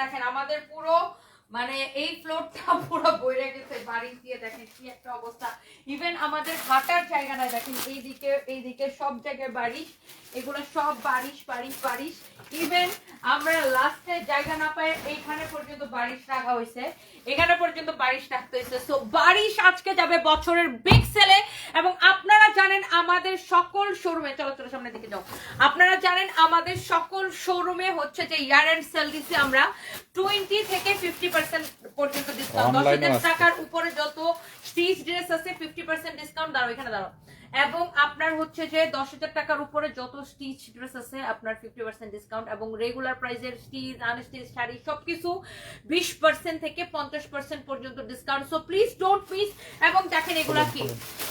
দেখেন আমাদের পুরো মানে এই ফ্লোরটা পুরো বইরে গেছে, বাড়ি দিয়ে দেখেন কি একটা অবস্থা। ইভেন আমাদের হাঁটার জায়গা নাই দেখেন, এইদিকে এইদিকে সব জায়গায় বারিশ, এগুলো সব বারিশ বারিশ বারিশ। ইভেন আমরা লাস্টে জায়গা না পাই এইখানে পর্যন্ত বারিশ রাখা হয়েছে, এখানে পর্যন্ত বারিশ রাখতে হয়েছে। সো বারিশ আজকে যাবে বছরের বিগ সেলে এবং আপনারা জানেন আমাদের সকল শোরুমে চলো চলো, সামনের দিকে যাও। আপনারা জানেন আমাদের সকল শোরুমে হচ্ছে যে ইয়ার এন্ড সেল দিচ্ছি আমরা টোয়েন্টি থেকে ফিফটি পার্সেন্ট পর্যন্ত ডিসকাউন্ট। টাকার উপরে যত স্টিচ ড্রেস আছে ফিফটি পার্সেন্ট ডিসকাউন্ট দাঁড়াও এখানে দাঁড়াও এবং আপনার হচ্ছে যে দশ হাজার টাকার উপরে যত স্টিচ ড্রেস আছে, আপনার ফিফটি পার্সেন্ট ডিসকাউন্ট এবং রেগুলার প্রাইসের স্টিচ আনস্টিচ শাড়ি, সবকিছু বিশ পার্সেন্ট থেকে পঞ্চাশ পার্সেন্ট পর্যন্ত discount so please don't miss এবং দেখেন এগুলা কি?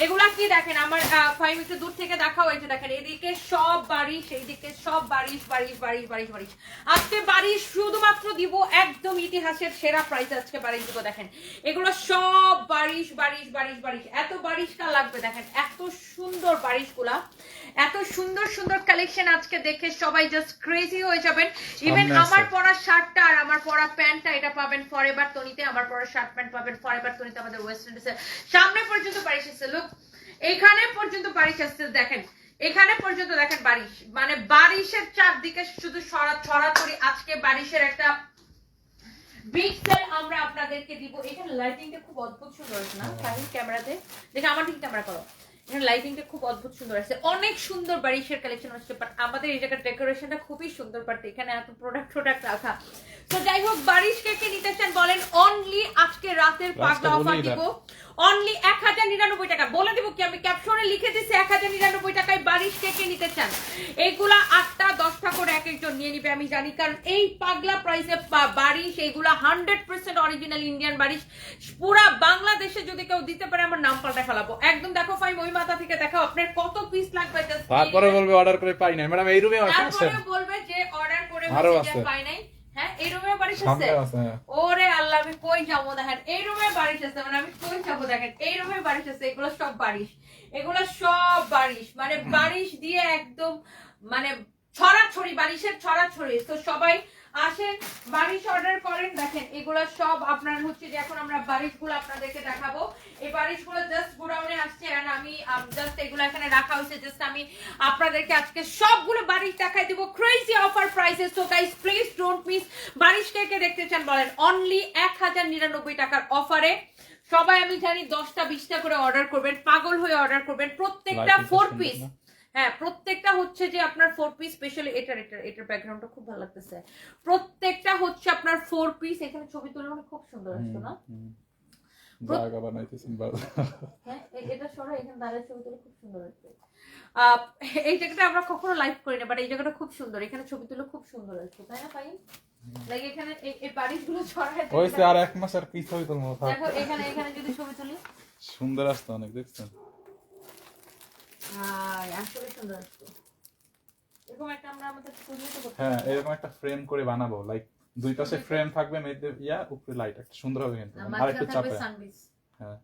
এগুলা কি দেখেন? আমার ফাইভ একটু দূর থেকে দেখা হয়েছে দেখেন, এদিকে সব বারিশ, এইদিকে সব বারিশ বারিশ বারিশ বারিশ বারিশ। আজকে বারিশ শুধুমাত্র দিব একদম ইতিহাসের সেরা প্রাইস আজকে বারিশ দিব, দেখেন। এগুলো সব বারিশ বারিশ বারিশ বারিশ। এত বারিশ কার লাগবে, দেখেন? এত সুন্দর বারিশগুলা এত সুন্দর সুন্দর কালেকশন আজকে দেখে সবাই জাস্ট ক্রেজি হয়ে যাবেন। ইভেন আমার পরা শার্টটা আর আমার পরা প্যান্টটা এটা পাবেন ফরএভার তনিতে আমার পরা শার্ট প্যান্ট পাবেন ফরএভার তনিতে আমাদের ওয়েস্ট ইন্ডিজের সামনে পর্যন্ত বারিশ এসেছে লুক এখানে পর্যন্ত বারিশ আসছে দেখেন। এখানে পর্যন্ত দেখেন বারিশ মানে বারিশের চারদিকে শুধু ছড়া ছড়াছড়ি আজকে বারিশের একটা বিগ সেল আমরা আপনাদেরকে দিব। এখানে লাইটিংটা খুব অদ্ভুত সুন্দর না? ক্যামেরাতে দেখে আমার ঠিক ক্যামেরা করো। এখানে লাইটিংটা খুব অদ্ভুত সুন্দর আছে। অনেক সুন্দর বারিশের কালেকশন হচ্ছে বাট আমাদের এই জায়গার ডেকোরেশনটা খুবই সুন্দর বাট এখানে এত প্রোডাক্ট প্রোডাক্ট রাখা। তো যাই হোক বারিশ কে কে নিতে চান বলেন অনলি আজকে রাতের পাগলা অফার দিব। অনলি এক হাজার নিরানব্বই টাকা। বলে দিব কি আমি ক্যাপশনে লিখে দিচ্ছি এক হাজার নিরানব্বই টাকায় বারিশ কে কে নিতে চান। এইগুলা আটটা দশটা করে এক একজন নিয়ে নিবে আমি জানি। কারণ এই পাগলা প্রাইসে বারিশ এইগুলা hundred percent original Indian Barish পুরা বাংলাদেশে যদি কেউ দিতে পারে আমার নাম পাল্টা ফেলাবো। একদম দেখো ফাইম ওই মাথা থেকে দেখো আপনার কত পিস লাগবে তারপরে বলবে অর্ডার করে পাই নাই। ম্যাডাম এই রুমে আছে বলবে যে অর্ডার করে। পাই নাই। হ্যাঁ এই রুমে হ্যাঁ। ওরে আল্লাহ আমি কই যাব দেখেন? এই রুমে মানে আমি কই যাব দেখেন? এই রুমে এগুলো সব এগুলো সব মানে বাড়িশ দিয়ে একদম মানে ছড়াছড়ি বারিশের ছড়াছড়ি। তো সবাই আসেন বারিশ অর্ডার করেন। দেখেন এগুলো সব আপনার হচ্ছে যে এখন আমরা বারিশগুলো আপনাদেরকে দেখাবো। এই বারিশগুলো জাস্ট গোডাউনে আসছে আর আমি জাস্ট এগুলো এখানে রাখা হয়েছে। জাস্ট আমি আপনাদেরকে আজকে সবগুলো বারিশ দেখাই দিব। Crazy offer prices so guys please don't miss Barish কে কে দেখতে চান বলেন। অনলি এক হাজার নিরানব্বই টাকার অফারে সবাই আমি জানি দশটা বিশটা করে অর্ডার করবেন পাগল হয়ে অর্ডার করবেন। প্রত্যেকটা ফোর পিস? হ্যাঁ প্রত্যেকটা হচ্ছে যে আপনার ফোর পিস স্পেশালি এটার এটার এটার ব্যাকগ্রাউন্ডটা খুব ভালো লাগতেছে। প্রত্যেকটা হচ্ছে আপনার ফোর পিস এখানে ছবি তুলে মানে খুব সুন্দর আসতো না? জায়গা বানাইতেছেন হ্যাঁ এটা সরো এখানে দাঁড়িয়ে ছবি তুলে খুব সুন্দর আসবে আহ, এই জায়গাটা আমরা কখনো লাইভ করি না বাট এই জায়গাটা খুব সুন্দর এখানে ছবি তুলে খুব সুন্দর আসছে তাই না পাই লাইক এখানে এই- বাড়িগুলো ছড়ায় হয়েছে আর এক মাস আর কি ছবি তোর দেখো এখানে এখানে যদি ছবি তুলি। সুন্দর আসতো অনেক দেখছেন? আয়, আসলে সুন্দর আসতো এরকম একটা আমরা আমাদের স্টুডিওতে করতে হ্যাঁ এরকম একটা ফ্রেম করে বানাবো লাইক দুই পাশে ফ্রেম থাকবে মেয়েদের ইয়া উপরে লাইট একটা সুন্দর হবে কিন্তু আর আর একটু চাপে। হ্যাঁ।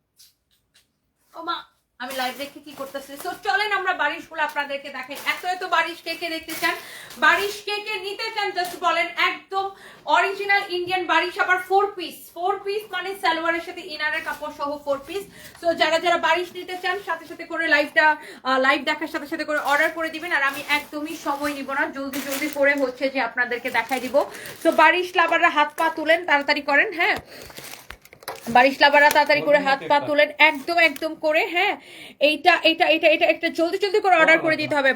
ও মা! আমি লাইভ দেখে কি করতেছি? তো চলেন আমরা বারিশগুলো আপনাদেরকে দেখেন এত এত বারিশ কে কে দেখতে চান? বারিশ কে কে নিতে চান জাস্ট বলেন একদম অরিজিনাল ইন্ডিয়ান বারিশ, আবার ফোর পিস ফোর পিস মানে সালোয়ারের সাথে ইনারের কাপড় সহ ফোর পিস তো যারা যারা বারিশ নিতে চান, সাথে সাথে করে লাইভটা লাইভ দেখার সাথে সাথে করে অর্ডার করে দিবেন। আর আমি একদমই সময় নিব না, জলদি জলদি করে হচ্ছে যে আপনাদেরকে দেখাই দিব। তো বারিশ লাভাররা হাত পা তুলেন, তাড়াতাড়ি করেন হ্যাঁ? বারিশ লাভাররা তাড়াতাড়ি করে হাত পা তুলেন একদম একদম করে হ্যাঁ। এইটা এইটা এটা এটা একটা জলদি জলদি করে অর্ডার করে দিতে হবে।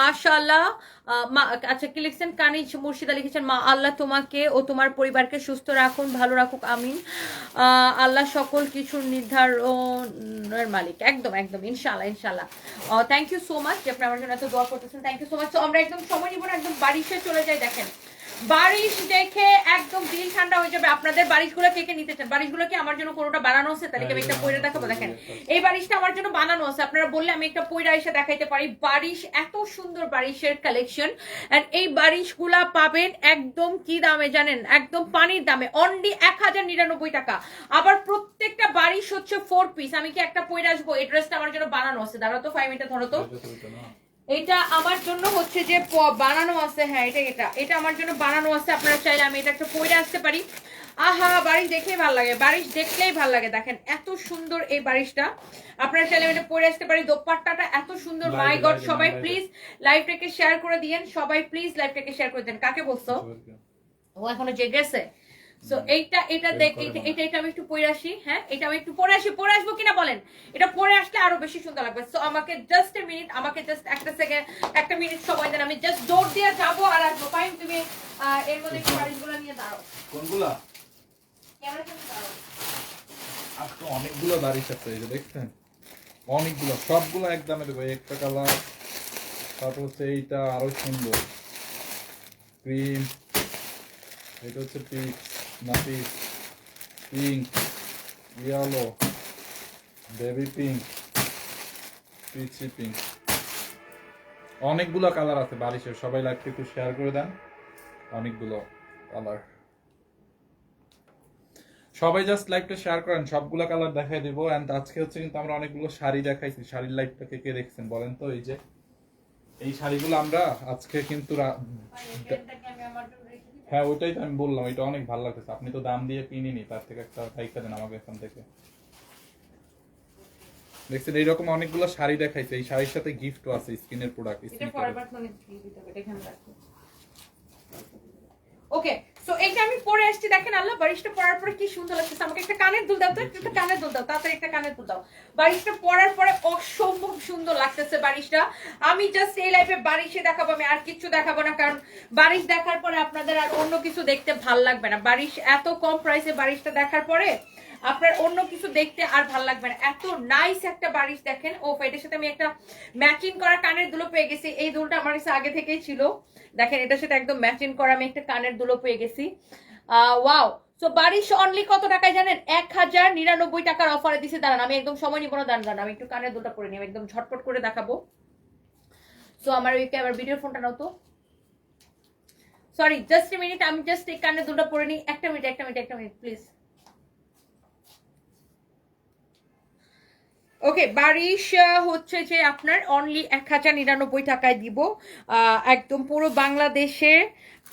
মাশাআল্লাহ আহ, মা আচ্ছা কি লিখছেন? কানিজ মুর্শিদা লিখেছেন মা আল্লাহ তোমাকে ও তোমার পরিবারকে সুস্থ রাখুন ভালো রাখুক আমিন। আহ, আল্লাহ সকল কিছুর নির্ধারণের মালিক। একদম একদম ইনশাআল্লাহ ইনশাআল্লাহ। থ্যাংক ইউ সো মাচ যে আপনি আমার জন্য এত দোয়া করতেছেন। থ্যাংক ইউ সো মাচ তো আমরা একদম সময় নিব না একদম বারিশে চলে যাই দেখেন। বারিশ দেখে একদম দিল ঠান্ডা হয়ে যাবে। আপনাদের বারিশগুলো কে কে নিতে চান? বারিশগুলো কি আমার জন্য কোনোটা বানানো আছে? তাহলে আমি একটা পয়রা দেখাবো? দেখেন, এই বারিশটা আমার জন্য বানানো আছে। আপনারা বললে আমি একটা পয়রা এসে দেখাইতে পারি। বারিশ, এত সুন্দর বারিশের কালেকশন এন্ড এই বারিশগুলা পাবেন একদম কি দামে জানেন? একদম পানির দামে। অনলি এক হাজার নিরানব্বই টাকা। আবার প্রত্যেকটা বারিশ হচ্ছে ফোর পিস আমি কি একটা পয়রা আসব? এই আমার জন্য বানানো আছে। দাঁড়াও তো ফাইভ মিনিট ধরো তো। এটা আমার জন্য হচ্ছে যে বানানো আছে হ্যাঁ এটা এটা। এটা আমার জন্য বানানো আছে আপনারা চাইলে আমি এটা একটা পরে আসতে পারি। আহা বাড়ি দেখলেই ভালো লাগে বারিশ দেখলেই ভালো লাগে। দেখেন এত সুন্দর এই বারিশটা। আপনারা চাইলে আমি এটা পরে আসতে পারি। দোপাট্টাটা এত সুন্দর মাই গড সবাই প্লিজ লাইভটাকে শেয়ার করে দিয়েন। সবাই প্লিজ লাইভটাকে শেয়ার করে দেন কাকে বলছো? ও এখনও জেগেছে সো এইটা এটা দেখ এটা এটা আমি একটু পরে আসি হ্যাঁ? এটা আমি একটু পরে আসি পরে আসব কিনা বলেন? এটা পরে আসলে আরও বেশি সুন্দর লাগবে। সো আমাকে জাস্ট এ মিনিট আমাকে জাস্ট একটা সেকেন্ড একটা মিনিট সময় দেন। আমি জাস্ট দৌড় দিয়ে যাব আর আসব। ফাইন তুমি এর মধ্যে একটু নিয়ে দাঁড়াও। কোনগুলা? ক্যামেরা সামনে দাঁড়াও। আজকে অনেকগুলো বারিশ আছে এই দেখছেন? অনেকগুলো সবগুলো একদমে দেবো। একটা কালার তারপর হচ্ছে এইটা আরও সুন্দর। ক্রিম এটা হচ্ছে পিক নাপি pink yellow baby pink peachy pink অনেকগুলো কালার আছে বারিশের সবাই লাইভটা একটু শেয়ার করে দেন। অনেকগুলো কালার সবাই জাস্ট লাইভটা শেয়ার করেন, সবগুলো কালার দেখাই দিব। এন্ড আজকে হচ্ছে কিন্তু আমরা অনেকগুলো শাড়ি দেখাইছি। শাড়ির লাইভটা কে কে দেখছেন বলেন তো? এই যে, এই শাড়িগুলো আমরা আজকে কিন্তু হ্যাঁ ওইটাই তো আমি বললাম এটা অনেক ভালো লাগতেছে। আপনি তো দাম দিয়ে কিনিনি তার থেকে একটা টাইকা দেন আমাকে এখান থেকে। দেখছেন এইরকম অনেকগুলো শাড়ি দেখাইছে এই শাড়ির সাথে গিফটও আছে স্কিনের প্রোডাক্ট এটা ফরওয়ার্ড মানে দিয়ে দিতে হবে, এটা এখানে রাখো। ওকে সো এইটা আমি পরে আসছি, দেখেন আল্লাহ, বারিশটা পরার পরে কি সুন্দর লাগছে আমাকে একটা কানের দুল দাও তো, একটা কানের দুল দাও, তাড়াতাড়ি একটা কানের দুল দাও। বারিশটা পরার পরে অসম্ভব সুন্দর লাগতেছে বারিশটা। আমি জাস্ট এই লাইফে বারিশে দেখাবো, আমি আর কিছু দেখাবো না, কারণ বারিশ দেখার পরে আপনাদের আর অন্য কিছু দেখতে ভালো লাগবে না। বারিশ এত কম প্রাইসে বারিশটা দেখার পরে আপনার অন্য কিছু দেখতে আর ভালো লাগবে না। এত নাইস একটা বারিশ দেখেন। ও এটার সাথে আমি একটা ম্যাচিং করা কানের দুলো পেয়ে গেছি। এই দুলটা আমার কাছে আগে থেকেই ছিল। দেখেন, এটার সাথে একদম ম্যাচিং করা আমি একটা কানের দুলো পেয়ে গেছি। ওয়াও সো বারিশ অনলি কত টাকায় জানেন? এক হাজার নিরানব্বই টাকার অফারে দিছে। দাঁড়ান, আমি একদম সময় নিব না, দাঁড়ান আমি একটু কানের দুলটা পরে নিই একদম ঝটপট করে দেখাবো। সো আমার ওই আবার ভিডিও ফোনটা নাও তো। সরি জাস্ট মিনিট আমি জাস্ট এই কানের দুলটা পরে নিই। একটা মিনিট একটা মিনিট একটা মিনিট প্লিজ ওকে বারিশ হচ্ছে যে আপনার অনলি এক হাজার নিরানব্বই টাকায় দিব। একদম পুরো বাংলাদেশে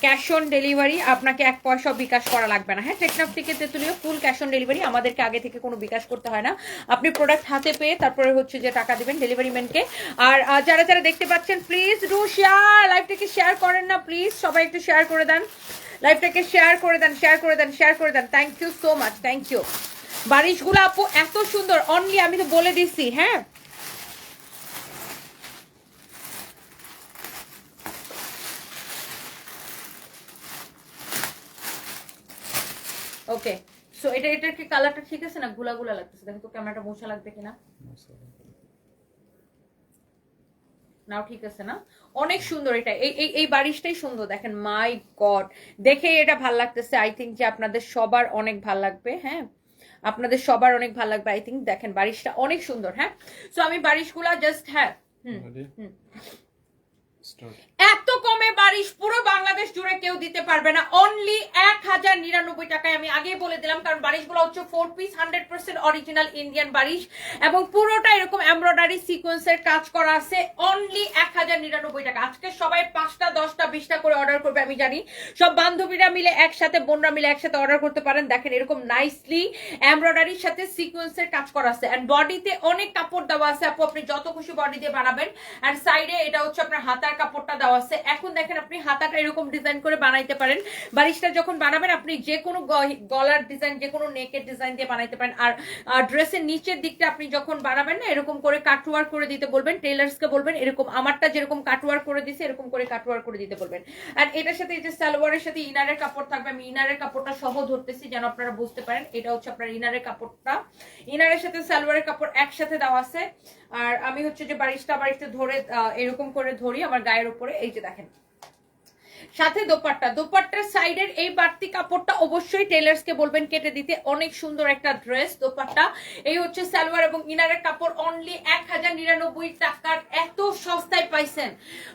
ক্যাশ অন ডেলিভারি আপনাকে এক পয়সা বিকাশ করা লাগবে না। হ্যাঁ টেকনাফ থেকে তেতুলিও ফুল ক্যাশ অন ডেলিভারি আমাদেরকে আগে থেকে কোনো বিকাশ করতে হয় না। আপনি প্রোডাক্ট হাতে পেয়ে তারপরে হচ্ছে যে টাকা দেবেন ডেলিভারি ম্যানকে আর যারা যারা দেখতে পাচ্ছেন প্লিজ ডু শেয়ার লাইভটাকে শেয়ার করেন না প্লিজ সবাই একটু শেয়ার করে দেন। লাইভটাকে শেয়ার করে দেন শেয়ার করে দেন শেয়ার করে দেন। Thank you so much thank you বারিশগুলো আপু এত সুন্দর। অনলি আমি তো বলে দিছি হ্যাঁ? ওকে সো এটা এটার কি কালারটা ঠিক আছে না গুলা গুলা লাগতেছে? দেখো তো ক্যামেরাটা মোছা লাগবে কিনা। নাও ঠিক আছে না? অনেক সুন্দর এটা। এই এই এই বারিশটাই সুন্দর দেখেন। মাই গড দেখে এটা ভালো লাগতেছে। আই থিঙ্ক যে আপনাদের সবার অনেক ভালো লাগবে হ্যাঁ? আপনাদের সবার অনেক ভালো লাগবে আই থিঙ্ক দেখেন বারিশটা অনেক সুন্দর হ্যাঁ? সো আমি বারিশগুলা জাস্ট হ্যাঁ হুম হুম। এত কমে বারিশ পুরো বাংলাদেশ জুড়ে কেউ দিতে পারবে না। অনলি এক হাজার নিরানব্বই টাকায় আমি আগেই বলে দিলাম, কারণ বারিশগুলো হচ্ছে four piece hundred percent original Indian Baarish. এবং পুরোটা এরকম এমব্রয়ডারি সিকোয়েন্সের কাজ করা আছে। অনলি এক হাজার নিরানব্বই টাকা। আজকে সবাই পাঁচটা, দশটা, বিশটা করে অর্ডার করবে, আমি জানি। সব বান্ধবীরা মিলে একসাথে, বোনরা মিলে একসাথে অর্ডার করতে পারেন। দেখেন এরকম নাইসলি এমব্রয়ডারির সাথে সিকোয়েন্সের কাজ করা আছে। এন্ড বডিতে অনেক কাপড় দেওয়া আছে। আপু, আপনি যত খুশি বডি দিয়ে বানাবেন। এন্ড সাইডে এটা হচ্ছে আপনার হাতার কাপড়টা দেওয়া আছে। এখন দেখেন আপনি হাতাটা এরকম ডিজাইন করে বানাইতে পারেন। বারিশটা যখন বানাবেন, আপনি যে কোনো গলার ডিজাইন, যে কোনো নেকের ডিজাইন দিয়ে বানাইতে পারেন। আর ড্রেসের নিচের দিকটা আপনি যখন বানাবেন না, এরকম করে কাটওয়ার করে দিতে বলবেন টেলার্সকে বলবেন, এরকম আমারটা যেরকম কাটওয়ার করে দিছে, এরকম করে কাটওয়ার করে দিতে বলবেন। আর এটার সাথে এই যে সালোয়ারের সাথে ইনারের কাপড় থাকবে, আমি ইনারের কাপড়টা সহ ধরতেছি যেন আপনারা বুঝতে পারেন। এটা হচ্ছে আপনার ইনারের কাপড়টা। ইনারের সাথে সালোয়ারের কাপড় একসাথে দেওয়া আছে। আর আমি হচ্ছে যে বারিশটা বারিশটা ধরে এরকম করে ধরি আমার গায়ের উপরে। এই যে দেখেন। সাথে দোপাট্টা। দোপাট্টার সাইডের এই বাড়তি কাপড়টা অবশ্যই টেলার্সকে বলবেন কেটে দিতে। অনেক সুন্দর একটা ড্রেস দোপাট্টা। এই হচ্ছে সালোয়ার এবং ইনারের কাপড় অনলি এক হাজার নিরানব্বই টাকার। এত সস্তায় পাইছেন।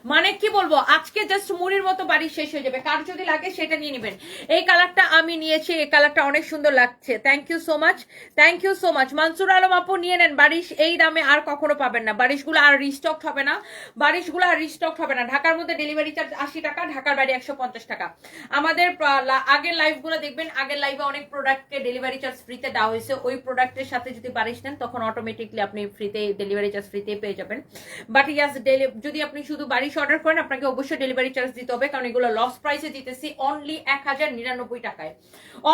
মানে কি বলব, আজকে জাস্ট মুড়ির মতো বাড়ি শেষ হয়ে যাবে। কার যদি লাগে সেটা নিয়ে নেবেন। এই কালারটা আমি নিয়েছি, এই কালারটা অনেক সুন্দর লাগছে। Thank you so much thank you so much Mansur Alam আপু নিয়ে নেন। বারিশ এই দামে আর কখনো পাবেন না। বারিশগুলো আর রিস্টক হবে না। বারিশগুলো আর রিস্টক হবে না। ঢাকার মধ্যে ডেলিভারি চার্জ আশি টাকা, ঢাকার বাইরে একশো টাকা। আমাদের আগের লাইভগুলো দেখবেন, আগের লাইভে অনেক প্রোডাক্টকে ডেলিভারি চার্জ ফ্রিতে দেওয়া হয়েছে। ওই প্রোডাক্টের সাথে যদি বারিশ নেন, তখন অটোমেটিকলি আপনি ফ্রিতে ডেলিভারি চার্জ ফ্রিতে পেয়ে যাবেন। বাট ইয়াস যদি আপনি শুধু বারিশ অর্ডার করেন, আপনাকে অবশ্যই ডেলিভারি চার্জ দিতে হবে, কারণ এগুলো লস প্রাইসে দিতেছি অনলি এক হাজার নিরানব্বই টাকায়।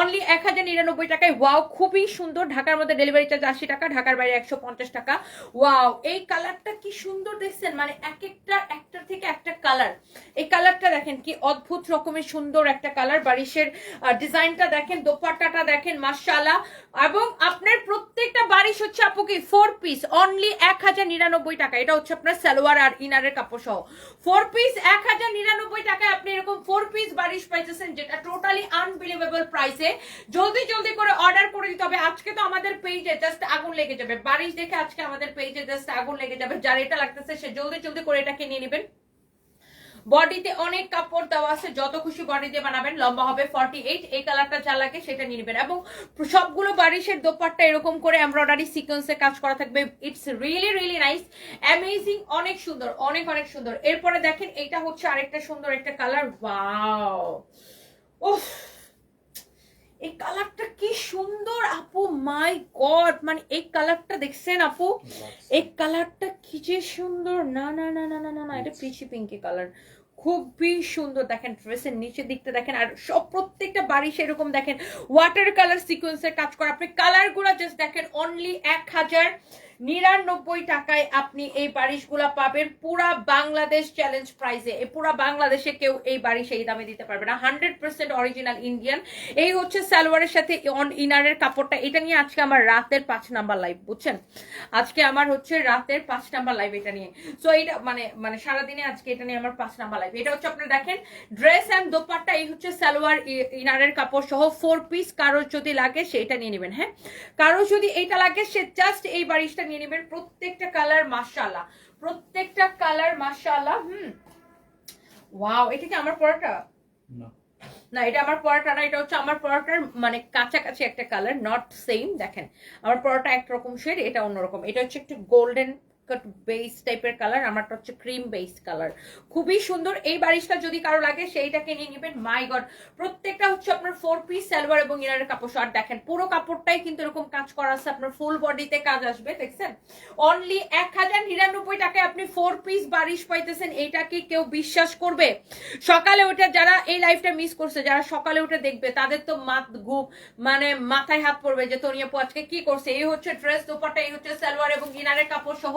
অনলি এক হাজার নিরানব্বই টাকায় ওয়াও খুবই সুন্দর, ঢাকার মধ্যে ডেলিভারি চার্জ আশি টাকা, ঢাকার বাইরে একশো পঞ্চাশ টাকা। ওয়াও এই কালারটা কি সুন্দর দেখছেন? মানে এক একটা, একটার থেকে একটা কালার এই কালারটা দেখেন কি অদ্ভুত রকমের সুন্দর একটা কালার বারিশের ডিজাইনটা দেখেন, দোপাট্টাটা দেখেন, মাশাআল্লাহ। এবং আপনার প্রত্যেকটা বারিশ হচ্ছে আপু কি ফোর পিস অনলি এক হাজার নিরানব্বই টাকা। এটা হচ্ছে আপনার সালোয়ার আর ইনারের কাপড় সহ। ফোর পিস এক হাজার নিরানব্বই টাকায় আপনি এরকম ফোর পিস বারিশ পাইতেছেন, যেটা টোটালি আনবিলিভেবল প্রাইসে জলদি জলদি করে অর্ডার করে দিতে হবে। আজকে তো আমাদের পেজে জাস্ট আগুন লেগে যাবে। বারিশ দেখে আজকে আমাদের পেজে জাস্ট আগুন লেগে যাবে। যার এটা লাগতেছে, সে জলদি জলদি করে এটাকে নিয়ে নেবেন। বডিতে অনেক কাপড় দেওয়া আছে যত খুশি বডি দিয়ে বানাবেন লম্বা হবে ফর্টি এইট এই কালারটা যা লাগে সেটা নিয়ে নেবেন। এবং সবগুলো বারিশের দোপাট্টা এরকম করে এমব্রয়ডারি সিকোয়েন্সে কাজ করা থাকবে। It's really really nice amazing অনেক সুন্দর অনেক অনেক সুন্দর। এরপরে দেখেন এইটা হচ্ছে আরেকটা সুন্দর একটা কালার ওয়াও এই কালারটা কি সুন্দর আপু! মাই গড মানে এই কালারটা দেখছেন আপু? এই কালারটা কি যে সুন্দর! না না না না না না না এটা পিচি পিঙ্কি কালার খুবই সুন্দর দেখেন ড্রেসের নিচের দিকটা দেখেন, আর সব প্রত্যেকটা বাড়ি সেরকম দেখেন। ওয়াটার কালার সিকোয়েন্সের কাজ করা। আপনি কালারগুলা জাস্ট দেখেন অনলি এক হাজার নিরানব্বই টাকায় আপনি এই বারিশগুলা পাবেন। পুরা বাংলাদেশ চ্যালেঞ্জ প্রাইসে পুরা বাংলাদেশে কেউ এই বারিশ এই দামে দিতে পারবে না। হান্ড্রেড পার্সেন্ট অরিজিনাল ইন্ডিয়ান এই হচ্ছে সালোয়ারের সাথে অন ইনারের কাপড়টা। এটা নিয়ে আজকে আমার রাতের পাঁচ নাম্বার লাইভ বুঝছেন? আজকে আমার হচ্ছে রাতের পাঁচ নাম্বার লাইভ এটা নিয়ে। সো এটা মানে মানে সারাদিনে আজকে এটা নিয়ে আমার পাঁচ নাম্বার লাইভ এটা হচ্ছে আপনারা দেখেন ড্রেস অ্যান্ড দোপাট্টা, এই হচ্ছে সালোয়ার ইনারের কাপড় সহ ফোর পিস কারোর যদি লাগে সেটা নিয়ে নেবেন হ্যাঁ? কারোর যদি এইটা লাগে, সে জাস্ট এই বারিশটা নিয়ে নেবেন প্রত্যেকটা কালার মাসালা প্রত্যেকটা কালার মাসালা হুম। ওয়াও এটা কি আমার পরাটা? না। না এটা আমার পরাটা না এটা হচ্ছে আমার পরাটার মানে কাছাকাছি একটা কালার নট সেম দেখেন। আমার পরাটা একরকম শেড এটা অন্যরকম। এটা হচ্ছে একটু গোল্ডেন বেস টাইপের কালার আমারটা হচ্ছে ক্রিম বেস কালার খুবই সুন্দর। এই বারিশটা যদি কারও লাগে, সেইটাকে নিয়ে নেবেন। মাই গড প্রত্যেকটা হচ্ছে আপনার ফোর পিস সালোয়ার এবং ইনারের কাপড়। শর্ট দেখেন, পুরো কাপড়টাই কিন্তু এরকম কাজ করা আছে। আপনার ফুল বডিতে কাজ আসবে, দেখছেন? অনলি এক হাজার নিরানব্বই টাকায় আপনি ফোর পিস বারিশ পাইতেছেন। এইটা কেউ বিশ্বাস করবে? সকালে উঠে যারা এই লাইফটা মিস করছে, যারা সকালে উঠে দেখবে, তাদের তো মাত ঘুম মানে মাথায় হাত পড়বে যে তনিয়া আজকে কি করছে? এই হচ্ছে ড্রেস দোপাটা এই হচ্ছে সালোয়ার এবং ইনারের কাপড় সহ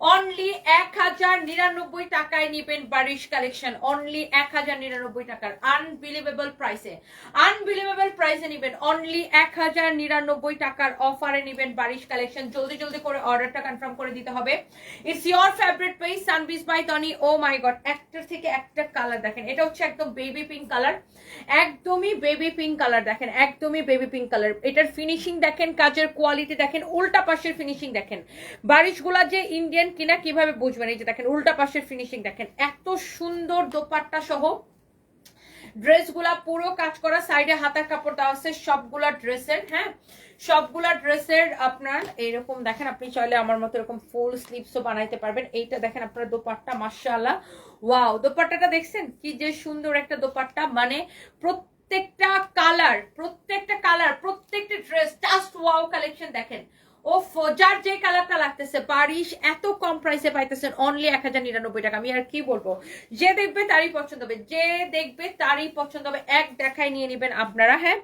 অনলি এক হাজার নিরানব্বই টাকায় নিবেন বারিশ কালেকশন অনলি এক হাজার নিরানব্বই টাকার আনবিলিভেবল প্রাইসে আনবিলিভেবল প্রাইসে নিবেন। অনলি এক হাজার নিরানব্বই টাকার অফারে নিবেন বারিশ কালেকশন জলদি জলদি করে অর্ডারটা কনফার্ম করে দিতে হবে। ইটস ইয়োর ফেভারিট পেজ সানবিস by Tony oh my god একটার থেকে একটা কালার দেখেন। এটা হচ্ছে একদম বেবি পিঙ্ক কালার একদমই বেবি পিঙ্ক কালার দেখেন। একদমই বেবি পিঙ্ক কালার এটার ফিনিশিং দেখেন, কাজের কোয়ালিটি দেখেন, উল্টা পাশের ফিনিশিং দেখেন। বারিশগুলা যে ইন্ডিয়ান কিনা কীভাবে বুঝবেন? এই যে দেখেন, উল্টা পাশের ফিনিশিং দেখেন, এত সুন্দর দোপাট্টা সহ ড্রেসগুলা পুরো কাজ করা সাইডে হাতার কাপড় দেওয়া আছে, সবগুলা ড্রেসের হ্যাঁ? সবগুলা ড্রেসের আপনার এরকম দেখেন, আপনি চাইলে আমার মতো এরকম ফুল স্লিভসও বানাইতে পারবেন। এইটা দেখেন আপনার দোপাট্টা, মাশাআল্লাহ। ওয়াও দোপাট্টাটা দেখছেন? কি যে সুন্দর একটা দোপাট্টা। মানে প্রত্যেকটা কালার প্রত্যেকটা কালার প্রত্যেকটা ড্রেস জাস্ট ওয়াও কালেকশন দেখেন। ও যার যে কালারটা লাগতেছে, বারিশ, এত কম প্রাইসে পাইতেছেন অনলি এক হাজার নিরানব্বই টাকা। আমি আর কি বলব? যে দেখবে তারই পছন্দ হবে, যে দেখবে তারই পছন্দ হবে, এক দেখায় নিয়ে নেবেন আপনারা হ্যাঁ?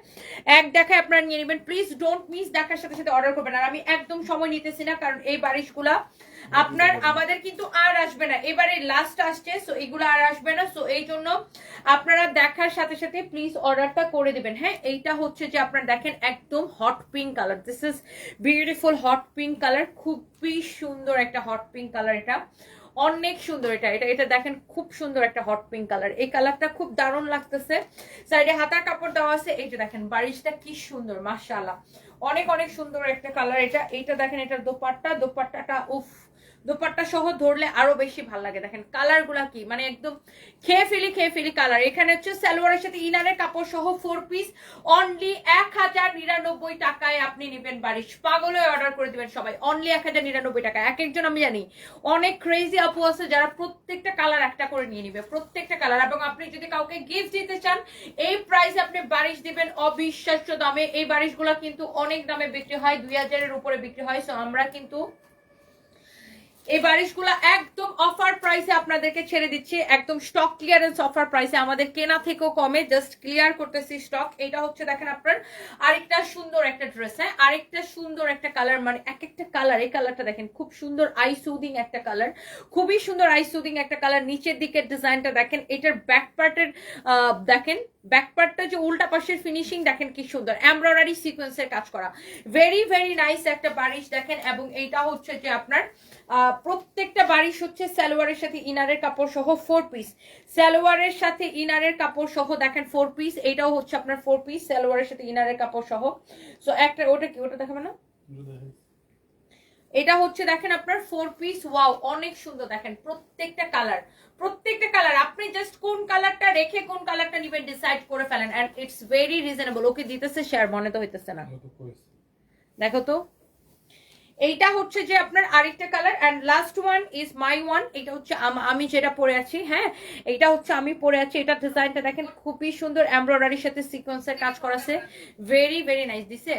এক দেখায় আপনারা নিয়ে নেবেন। প্লিজ ডোন্ট মিস দেখার সাথে সাথে অর্ডার করবেন। আর আমি একদম সময় নিতেছি না, কারণ এই বারিশগুলা আপনার আমাদের কিন্তু আর আসবে না। এবারে লাস্ট আসছে সো এগুলো আর আসবে না। সো এই জন্য আপনারা দেখার সাথে সাথে প্লিজ অর্ডারটা করে দিবেন। হ্যাঁ এইটা হচ্ছে যে আপনারা দেখেন একদম hot pink colour this is beautiful hot pink colour খুবই সুন্দর একটা হট পিঙ্ক কালার এটা। অনেক সুন্দর এটা। এটা এটা দেখেন খুব সুন্দর একটা হট পিঙ্ক কালার এই কালারটা খুব দারুণ লাগতেছে। সাইডে হাতার কাপড় দেওয়া আছে। এই যে দেখেন বারিশটা কি সুন্দর মাশাআল্লাহ। অনেক অনেক সুন্দর একটা কালার এটা। এইটা দেখেন এটা দোপাট্টা। দোপাট্টাটা উফ দোপাট্টা সহ ধরলে আরও বেশি ভালো লাগে। দেখেন কালারগুলা কি? মানে একদম খেয়ে ফেলি খেয়ে ফেলি কালার এখানে হচ্ছে সালোয়ারের সাথে ইনারের কাপড় সহ ফোর পিস অনলি এক হাজার নিরানব্বই টাকায় আপনি নেবেন বারিশ। পাগল অর্ডার করে দিবেন সবাই। অনলি এক হাজার নিরানব্বই টাকা এক একজন আমি জানি, অনেক ক্রেজি আপু আছে যারা প্রত্যেকটা কালার একটা করে নিয়ে নিবে, প্রত্যেকটা কালার এবং আপনি যদি কাউকে গিফট দিতে চান, এই প্রাইসে আপনি বারিশ দিবেন অবিশ্বাস্য দামে। এই বারিশগুলো কিন্তু অনেক দামে বিক্রি হয়, দুই হাজারের উপরে বিক্রি হয়। সো আমরা কিন্তু এই বারিশগুলো একদম অফার প্রাইসে আপনাদেরকে ছেড়ে দিচ্ছি। একদম স্টক ক্লিয়ারেন্স অফার প্রাইসে আমাদের কেনা থেকেও কমে। জাস্ট ক্লিয়ার করতেছি স্টক এটা হচ্ছে দেখেন আপনার আরেকটা সুন্দর একটা ড্রেস হ্যাঁ? আরেকটা সুন্দর একটা কালার মানে এক একটা কালার এই কালারটা দেখেন, খুব সুন্দর আই সুদিং একটা কালার খুবই সুন্দর আই সুদিং একটা কালার নিচের দিকের ডিজাইনটা দেখেন, এটার ব্যাক পার্টের দেখেন ব্যাক পার্টটা যে উল্টা পাশের ফিনিশিং দেখেন কি সুন্দর। এমব্রয়ডারি সিকোয়েন্সের কাজ করা। ভেরি ভেরি নাইস একটা বারিশ দেখেন, এবং এইটা হচ্ছে যে আপনার প্রত্যেকটা বারিশ হচ্ছে সালোয়ারের সাথে ইনারের কাপড় সহ ফোর পিস সালোয়ারের সাথে ইনারের কাপড় সহ দেখেন ফোর পিস এটাও হচ্ছে আপনার ফোর পিস সালোয়ারের সাথে ইনারের কাপড় সহ। সো একটা ওটা কি ওটা দেখাবে না? এটা হচ্ছে দেখেন আপনার ফোর পিস ওয়াও অনেক সুন্দর দেখেন প্রত্যেকটা কালার প্রত্যেকটা কালার আপনি জাস্ট কোন কালারটা রেখে কোন কালারটা নিবেন ডিসাইড করে ফেলেন and it's very reasonable okay দিতেছে শেয়ার মনে তো হইতেছে না। দেখো তো। এইটা হচ্ছে যে আপনার আরেকটা colour and last one is my one এটা হচ্ছে আম- যেটা পরে আছি হ্যাঁ? এটা হচ্ছে আমি পরে আছি, এটা ডিজাইনটা দেখেন খুবই সুন্দর এমব্রয়ডারির সাথে সিকোয়েন্সের কাজ করা আছে। ভেরি ভেরি নাইস দিছে।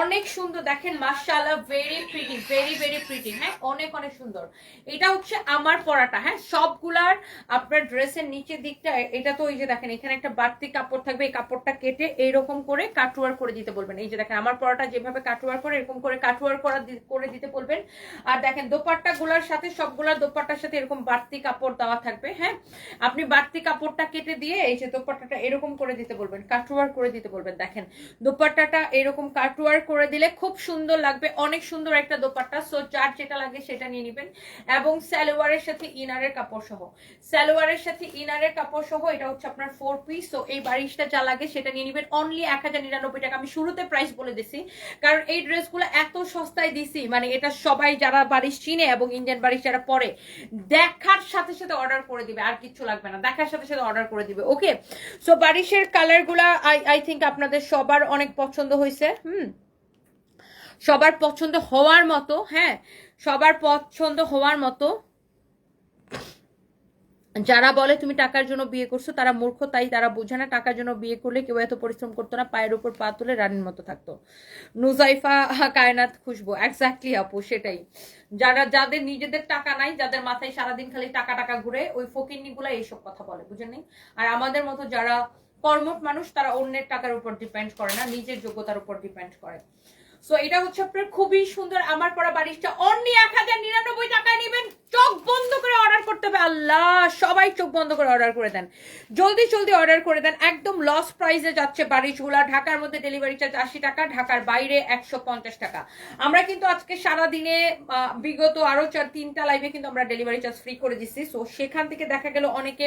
অনেক সুন্দর, দেখেন, মাশাআল্লাহ very pretty very very pretty হ্যাঁ অনেক অনেক সুন্দর। এটা হচ্ছে আমার পরাটা হ্যাঁ সবগুলার আপনার ড্রেসের নিচের দিকটা, এটা তো এই যে দেখেন, এখানে একটা বাড়তি কাপড় থাকবে, এই কাপড়টা কেটে এইরকম করে কাটওয়ার করে দিতে বলবেন। এই যে দেখেন, আমার পরাটা যেভাবে কাটওয়ার করে, এরকম করে কাটওয়ার করা করে দিতে বলবেন। আর দেখেন দোপাট্টা গুলার সাথে সবগুলার দোপাট্টার সাথে এরকম বাড়তি কাপড় দেওয়া থাকবে হ্যাঁ। আপনি বাড়তি কাপড়টা কেটে দিয়ে এই যে দোপাট্টাটা এরকম করে দিতে বলবেন কাটওয়ার করে দিতে বলবেন, দেখেন। দোপাট্টাটা এরকম কাটওয়ার করে দিলে খুব সুন্দর লাগবে। অনেক সুন্দর একটা দোপাট্টা। সো যার যেটা লাগে সেটা নিয়ে নেবেন। এবং সালোয়ারের সাথে ইনারের কাপড় সহ সালোয়ারের সাথে ইনারের কাপড় সহ এটা হচ্ছে আপনার ফোর পিস তো এই বারিশটা যা লাগে সেটা নিয়ে নেবেন। অনলি এক হাজার নিরানব্বই টাকা। আমি শুরুতে প্রাইস বলে দিছি। কারণ এই ড্রেসগুলো এত সস্তায় দিছি। মানে এটা সবাই যারা বারিশ চিনে এবং ইন্ডিয়ান বারিশ যারা পরে, দেখার সাথে সাথে অর্ডার করে দিবে। আর কিচ্ছু লাগবে না। দেখার সাথে সাথে অর্ডার করে দিবে। ওকে সো বারিশের কালারগুলা আই আই থিঙ্ক আপনাদের সবার অনেক পছন্দ হয়েছে হুম। সবার পছন্দ হওয়ার মতো হ্যাঁ সবার পছন্দ হওয়ার মতো। যারা বলে তুমি টাকার জন্য বিয়ে করছ, তারা মূর্খ, তাই তারা বোঝে না টাকার জন্য বিয়ে করলে কেউ এত পরিশ্রম করতো না, পায়ের উপর পা তুলে রানীর মতো থাকতো। নুজাইফা, কায়নাত খুশবু এক্স্যাক্টলি আপু, সেটাই। যারা, যাদের নিজেদের টাকা নাই, যাদের মাথায় সারাদিন খালি টাকা টাকা ঘুরে, ওই ফকিন্নি গুলা এইসব কথা বলে বুঝেন নি? আর আমাদের মতো যারা কর্মঠ মানুষ তারা অন্যের টাকার উপর ডিপেন্ড করে না নিজের যোগ্যতার উপর ডিপেন্ড করে। সো এটা হচ্ছে আপনার খুবই সুন্দর আমার পরা বারিশটা অনলি এক হাজার নিরানব্বই টাকায় নেবেন। চোখ বন্ধ করে অর্ডার করতে হবে। আল্লাহ, সবাই চোখ বন্ধ করে অর্ডার করে দেন। জলদি জলদি অর্ডার করে দেন। একদম লস প্রাইসে যাচ্ছে বারিশগুলা ঢাকার মধ্যে ডেলিভারি চার্জ আশি টাকা, ঢাকার বাইরে একশো পঞ্চাশ টাকা। আমরা কিন্তু আজকে সারা দিনে বিগত আরও চার, তিনটা লাইভে কিন্তু আমরা ডেলিভারি চার্জ ফ্রি করে দিচ্ছি সো সেখান থেকে দেখা গেল অনেকে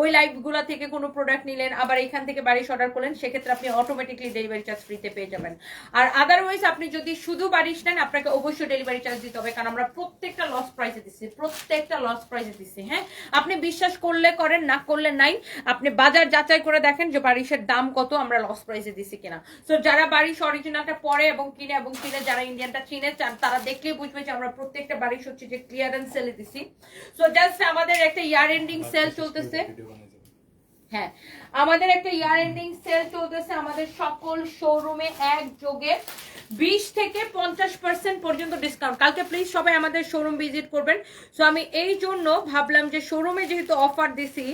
ওই লাইভগুলা থেকে কোনো প্রোডাক্ট নিলেন, আবার এখান থেকে বারিশ অর্ডার করলেন। সেক্ষেত্রে আপনি অটোমেটিকলি ডেলিভারি চার্জ ফ্রিতে পেয়ে যাবেন। আর আদারওয়াইজ আপনি যদি শুধু বারিশ নেন আপনাকে অবশ্যই ডেলিভারি চার্জ দিতে হবে কারণ আমরা প্রত্যেকটা লস প্রাইসে দিচ্ছি প্রত্যেকটা লস প্রাইসে দিচ্ছি হ্যাঁ? আপনি বিশ্বাস করলে করেন না করলে নাই আপনি বাজার যাচাই করে দেখেন যে বারিশের দাম কত আমরা লস প্রাইসে দিচ্ছি কিনা। তো যারা বারিশ অরিজিনালটা পরে এবং কিনে এবং কিনে যারা ইন্ডিয়ানটা চিনে চান তারা দেখলেই বুঝবে যে আমরা প্রত্যেকটা বারিশ হচ্ছে যে ক্লিয়ারেন্স সেলে দিছি সো জাস্ট আমাদের একটা ইয়ার এন্ডিং সেল চলতেছে। হ্যাঁ আমাদের একটা ইয়ার এন্ডিং সেল চলতেছে আমাদের সকল শোরুমে এক যোগে বিশ থেকে পঞ্চাশ পার্সেন্ট পর্যন্ত ডিসকাউন্ট কালকে প্লিজ সবাই আমাদের শোরুম ভিজিট করবেন। সো আমি এই জন্য ভাবলাম যে শোরুমে যেহেতু অফার দিছি,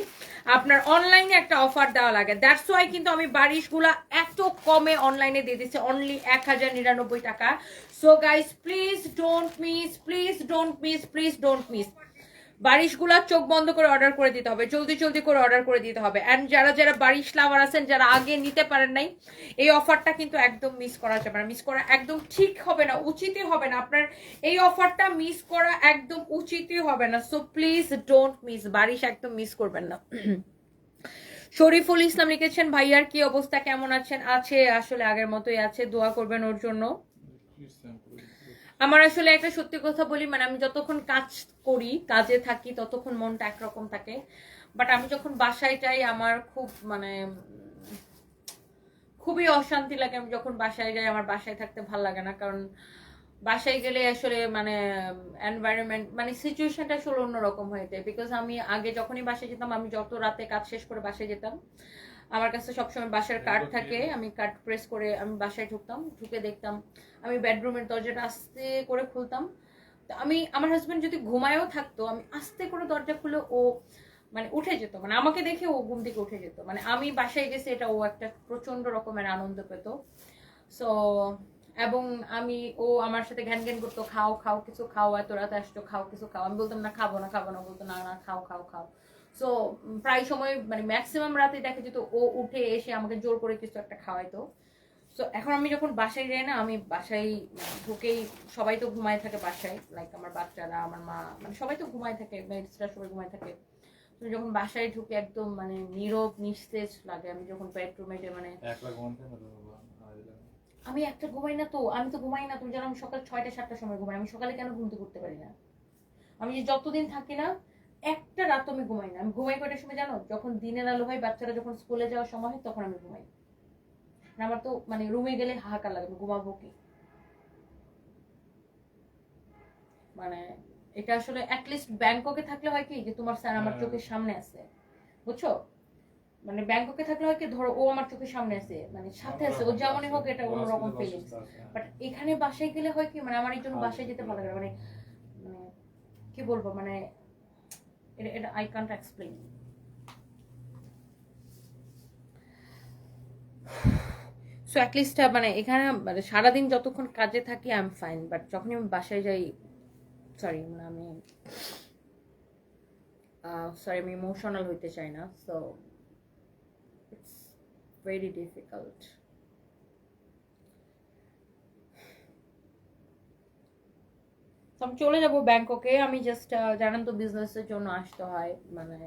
আপনার অনলাইনে একটা অফার দেওয়া লাগে। দ্যাটস ওয়াই কিন্তু আমি বারিশগুলা এত কমে অনলাইনে দিয়ে দিচ্ছি। অনলি এক হাজার নিরানব্বই টাকা। So guys please don't miss please don't miss please don't miss বারিশগুলা চোখ বন্ধ করে অর্ডার করে দিতে হবে, জলদি জলদি করে অর্ডার করে দিতে হবে। অ্যান্ড যারা যারা বারিশ লাভার আছেন, যারা আগে নিতে পারেন নাই, এই অফারটা কিন্তু একদম মিস করা যাবে না মিস করা একদম ঠিক হবে না, উচিতই হবে না। আপনার এই অফারটা মিস করা একদম উচিতই হবে না। So please don't miss Barish একদম মিস করবেন না। শরীফুল ইসলাম লিখেছেন, ভাইয়ার কি অবস্থা? কেমন আছেন? আছে, আসলে আগের মতোই আছে, দোয়া করবেন ওর জন্য। আমার আসলে একটা সত্যি কথা বলি মানে আমি যতক্ষণ কাজ করি কাজে থাকি ততক্ষণ মনটা একরকম থাকে। বাট আমি যখন বাসায় যাই আমার খুব মানে খুবই অশান্তি লাগে। আমি যখন বাসায় যাই আমার বাসায় থাকতে ভালো লাগে না। কারণ বাসায় গেলে আসলে মানে এনভায়রনমেন্ট মানে সিচুয়েশনটা আসলে অন্যরকম হয়ে যায়। বিকজ আমি আগে যখনই বাসায় যেতাম আমি যত রাতে কাজ শেষ করে বাসায় যেতাম আমার কাছে সবসময় বাসার কার্ড থাকে। আমি কার্ড প্রেস করে আমি বাসায় ঢুকতাম ঢুকে দেখতাম। আমি বেডরুমের দরজাটা আস্তে করে খুলতাম। তো আমি, আমার হাজব্যান্ড যদি ঘুমায়ও থাকতো, আমি আস্তে করে দরজা খুলে ও মানে উঠে যেত। মানে আমাকে দেখে ও ঘুম থেকে উঠে যেত। মানে আমি বাসায় গেছি, এটা ও একটা প্রচণ্ড রকমের আনন্দ পেত। সো এবং আমি, ও আমার সাথে ঘ্যান ঘ্যান করতো, খাও খাও, কিছু খাও, এত রাতে আসতো খাও, কিছু খাও। আমি বলতাম, না, খাব না খাব না। বলতো, না না, খাও খাও খাও। সো প্রায় সময় মানে ম্যাক্সিমাম রাতে দেখা যেত ও উঠে এসে আমাকে জোর করে কিছু একটা খাওয়াইতো। সো এখন আমি যখন বাসায় যাই না আমি বাসায় ঢুকেই সবাই তো ঘুমায় থাকে বাসায় লাইক আমার বাচ্চারা আমার মা মানে সবাই তো ঘুমায় থাকে মেয়েরা সবাই ঘুমায় থাকে। তো যখন বাসায় ঢুকে একদম মানে নীরব নিস্তেজ লাগে আমি যখন বেডরুমে মানে। আমি একটা ঘুমাই না তো আমি তো ঘুমাই না তুমি জানো আমি সকাল ছয়টা সাতটার সময় ঘুমাই আমি সকালে কেন ঘুমতে করতে পারি না? আমি যে যতদিন থাকি না একটা রাত আমি ঘুমাই না। আমি ঘুমাই কয়টার সময় জানো? যখন দিনের আলো হয় বাচ্চারা যখন স্কুলে যাওয়ার সময় হয় তখন আমি ঘুমাই। আমার তো মানে রুমে গেলে হাহাকার লাগে ঘুমাবো কি? মানে এটা আসলে অ্যাটলিস্ট ব্যাংককে থাকলে হয় কি যে তোমার স্যার আমার হ্যাঁ। চোখের সামনে আছে বুঝছ? মানে ব্যাংককে থাকলে হয় কি ধরো ও আমার চোখের সামনে আছে মানে সাথে আছে ও যেমনই হোক এটা অন্যরকম ফিলিংস বাট এখানে বাসায় গেলে হয় কি মানে আমার এই জন্য বাসায় যেতে ভালো লাগে মানে মানে কি বলব মানে এটা এটা I can't explain so at least মানে এখানে মানে সারাদিন যতক্ষণ কাজে থাকি আই এম ফাইন বাট যখনই আমি বাসায় যাই সরি আমি সরি আমি ইমোশনাল হইতে চাই না। সো ইটস ভেরি ডিফিকাল্ট আমি চলে যাব ব্যাংককে। আমি জাস্ট জানেন তো বিজনেসের জন্য আসতে হয়। মানে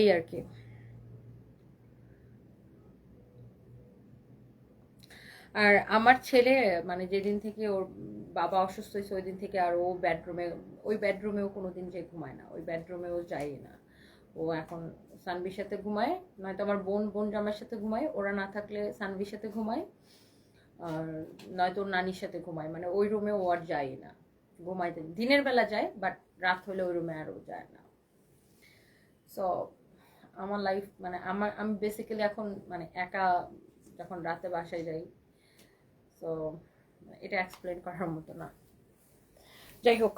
এই আর কি। আর আমার ছেলে মানে যেদিন থেকে ওর বাবা অসুস্থ হয়েছে ওই দিন থেকে আর ও বেডরুমে ওই বেডরুমেও কোনো দিন যে ঘুমায় না, ওই বেডরুমেও যায় না। ও এখন সানবির সাথে ঘুমায়, নয়তো আমার বোন বোন জামার সাথে ঘুমায়, ওরা না থাকলে সানবির সাথে ঘুমায়, আর নয়তো নানির সাথে ঘুমায় মানে ওই রুমে ও আর যায় না, ঘুমাইতে, দিনের বেলা যায় বাট রাত হলে ওই রুমে আর ও যায় না। সো আমার লাইফ মানে আমার, আমি বেসিক্যালি এখন মানে একা যখন রাতে বাসায় যাই সো এটা এক্সপ্লেন করার মতো না। যাই হোক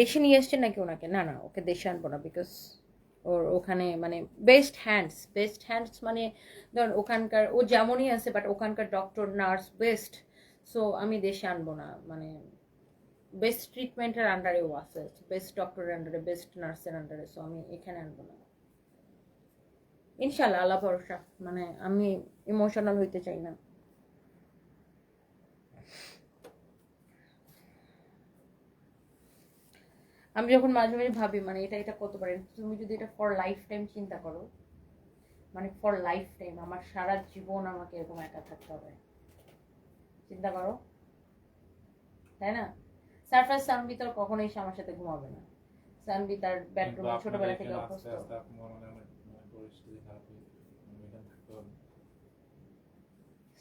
দেশে নিয়ে এসছেন নাকি ওনাকে? না না, ওকে দেশে আনব না বিকজ ওর ওখানে মানে বেস্ট হ্যান্ডস বেস্ট হ্যান্ডস মানে ধরুন ওখানকার, ও যেমনই আছে বাট ওখানকার ডক্টর নার্স বেস্ট সো আমি দেশে আনব না মানে বেস্ট ট্রিটমেন্টের আন্ডারে ও আছে বেস্ট ডক্টরের আন্ডারে বেস্ট নার্সের আন্ডারে সো আমি এখানে আনব না। ইনশাল্লাহ আল্লাহ ভরসা। মানে আমি ইমোশনাল হইতে চাই না। আমি যখন মাঝে মাঝে ভাবি মানে এটা এটা কত পারে তুমি যদি এটা ফর লাইফ টাইম চিন্তা করো মানে ফর লাইফ টাইম আমার সারা জীবন আমাকে এরকম একা থাকতে হবে। চিন্তা করো। তাই না? সারফাস সানবি তো আর কখনোই সে আমার সাথে ঘুমাবে না। সানবি তার বেডরুমে ছোটবেলা থেকে অভ্যস্ত। পরিস্থিতি খারাপ হয়ে থাকতে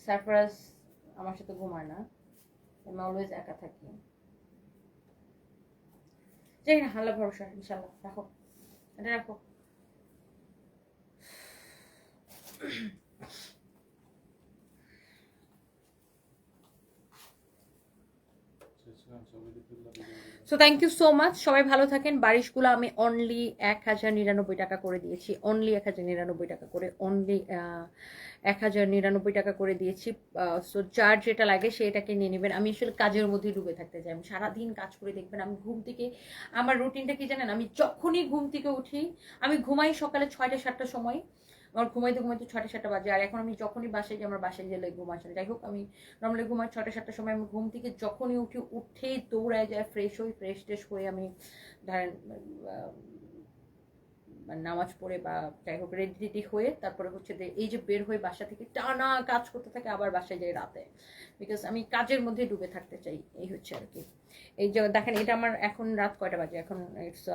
সারপ্রাইজ আমার সাথে ঘুমায় না, আমি অলওয়েজ একা থাকি। যাই না হাল্লা ভরসা ইনশাল্লাহ রাখো। এটা রাখো শেষ so thank you so much সবাই ভালো থাকেন। বারিশগুলো আমি অনলি এক হাজার নিরানব্বই টাকা করে দিয়েছি। অনলি এক হাজার নিরানব্বই টাকা করে। অনলি এক হাজার নিরানব্বই টাকা করে দিয়েছি। সো যার যেটা লাগে সেটাকে নিয়ে নেবেন। আমি আসলে কাজের মধ্যে ডুবে থাকতে চাই। আমি সারাদিন কাজ করে দেখবেন। আমি ঘুম থেকে, আমার রুটিনটা কি জানেন? আমি যখনই ঘুম থেকে উঠি, আমি ঘুমাই সকালে ছয়টা, সাতটার সময়। আমার ঘুমাইতে ঘুমাইতে ছটা সাতটা বাজে। আর এখন আমি যখনই বাসায় যাই, আমার বাসায় গেলে ঘুম আসে যাই হোক, আমি নর্মালি ঘুমাই ছটা সাতটার সময়। আমি ঘুম থেকে যখনই উঠি, উঠেই দৌড়ায় যায় ফ্রেশ হই ফ্রেশ ট্রেশ হয়ে আমি ধরেন নামাজ পড়ে বা যাই হোক রেডি রেডি হয়ে তারপরে হচ্ছে যে এই যে বের হয়ে বাসা থেকে টানা কাজ করতে থাকে আবার বাসায় যাই রাতে। বিকজ আমি কাজের মধ্যে ডুবে থাকতে চাই, এই হচ্ছে আর কি। এই যে দেখেন, এটা আমার এখন রাত কয়টা বাজে? এখন ইটস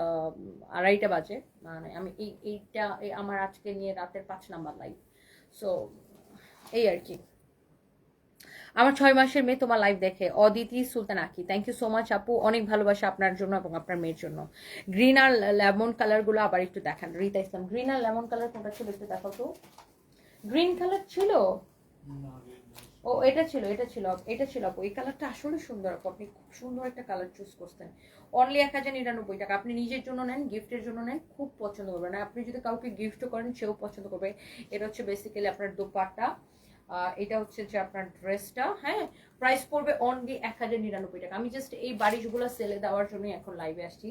আড়াইটা বাজে। মানে আমি এই, এইটা, এই আমার আজকে নিয়ে রাতের পাঁচ নাম্বার লাইভ সো এই আর কি। আমার ছয় মাসের মেয়ে তোমার লাইভ দেখে। অদিতি সুলতান আকি থ্যাংক ইউ সো মাচ আপু। অনেক ভালোবাসা আপনার জন্য এবং আপনার মেয়ের জন্য। গ্রিন আর লেমন কালারগুলো আবার একটু দেখান। রিতা ইসলাম গ্রিন আর লেমন কালার কোনটা ছিল একটু দেখো তো। গ্রিন কালার ছিল? ও এটা ছিল এটা ছিল এটা ছিল আপু। এই কালারটা আসলে সুন্দর আপু। আপনি খুব সুন্দর একটা কালার চুজ করছেন। অনলি এক হাজার নিরানব্বই টাকা। আপনি নিজের জন্য নেন গিফটের জন্য নেন খুব পছন্দ করবেন। আপনি যদি কাউকে গিফটও করেন সেও পছন্দ করবে। এটা হচ্ছে বেসিক্যালি আপনার দোপাট্টা। আহ, এটা হচ্ছে যে আপনার ড্রেসটা হ্যাঁ? প্রাইস পড়বে অনলি এক হাজার নিরানব্বই টাকা। আমি জাস্ট এই বাড়িগুলো সেলে দেওয়ার জন্যই এখন লাইভে আসছি।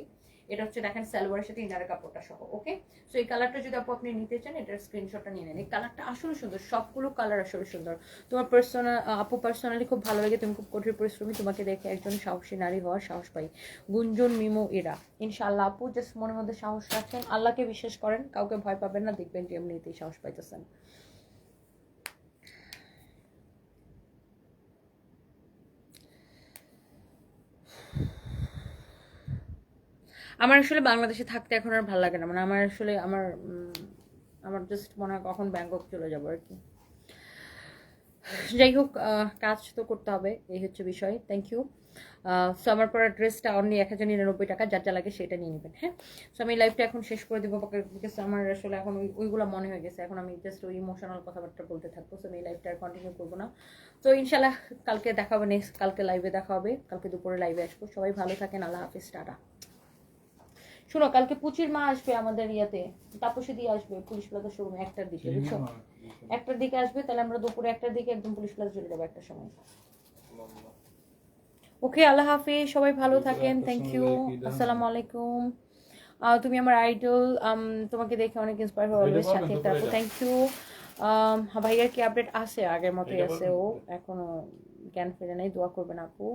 এটা হচ্ছে দেখেন সালোয়ারের সাথে ইনারের কাপড়টা সহ ওকে সো এই কালারটা যদি আপু আপনি নিতে চান, এটার স্ক্রিনশটটা নিয়ে নেন। এই কালারটা আসলে সুন্দর, সবগুলো কালার আসলে সুন্দর। তোমার পার্সোনাল আপু পার্সোনালি খুব ভালো লাগে, তুমি খুব কঠিন পরিশ্রমী, তোমাকে দেখে একজন সাহসী নারী হওয়ার সাহস পাই। গুঞ্জন, মিমো, এরা। ইনশাআল্লাহ আপু জাস্ট মনের মধ্যে সাহস রাখেন, আল্লাহকে বিশ্বাস করেন, কাউকে ভয় পাবেন না, দেখবেন যে এমনিতেই সাহস পাইতেছেন। আমার আসলে বাংলাদেশে থাকতে এখন আর ভালো লাগে না। মানে আমার আসলে আমার আমার জাস্ট মনে হয় কখন ব্যাংকক চলে যাব আর কি। যাই হোক কাজ তো করতে হবে, এই হচ্ছে বিষয়। থ্যাংক ইউ সো আমার পরা ড্রেসটা অনলি এক হাজার নিরানব্বই টাকা যার যা লাগে সেটা নিয়ে নেবেন হ্যাঁ? সো আমি লাইফটা এখন শেষ করে দেবো বিকজ আমার আসলে এখন ওই, ওইগুলো মনে হয়ে গেছে। এখন আমি জাস্ট ওই ইমোশনাল কথাবার্তা বলতে থাকব। সো আমি এই লাইফটা আর কন্টিনিউ করব না। তো ইনশাল্লাহ কালকে দেখা হবে নেক্সট কালকে লাইভে দেখা হবে। কালকে দুপুরে লাইভে আসব। সবাই ভালো থাকেন। আল্লাহ হাফিজ। টাটা। শোনো কালকে পুচির মা আসবে আমাদের ইয়েতে তাপসী দিয়ে আসবে পুলিশ প্লাজা শোরুমে একটার দিকে বুঝছ? একটার দিকে আসবে তাহলে আমরা দুপুরে একটার দিকে একদম পুলিশ প্লাজা চলে যাব একটা সময়। ওকে আল্লাহ হাফিজ সবাই ভালো থাকেন থ্যাংক ইউ আসসালামু আলাইকুম। তুমি আমার আইডল তোমাকে দেখে অনেক ইন্সপায়ার হয়ে অলওয়েজ সাথে থাকো থ্যাংক ইউ ভাইয়ার কি আপডেট আছে? আগের মতোই আছে ও এখনও জ্ঞান ফিরে নাই দোয়া করবেন আপু।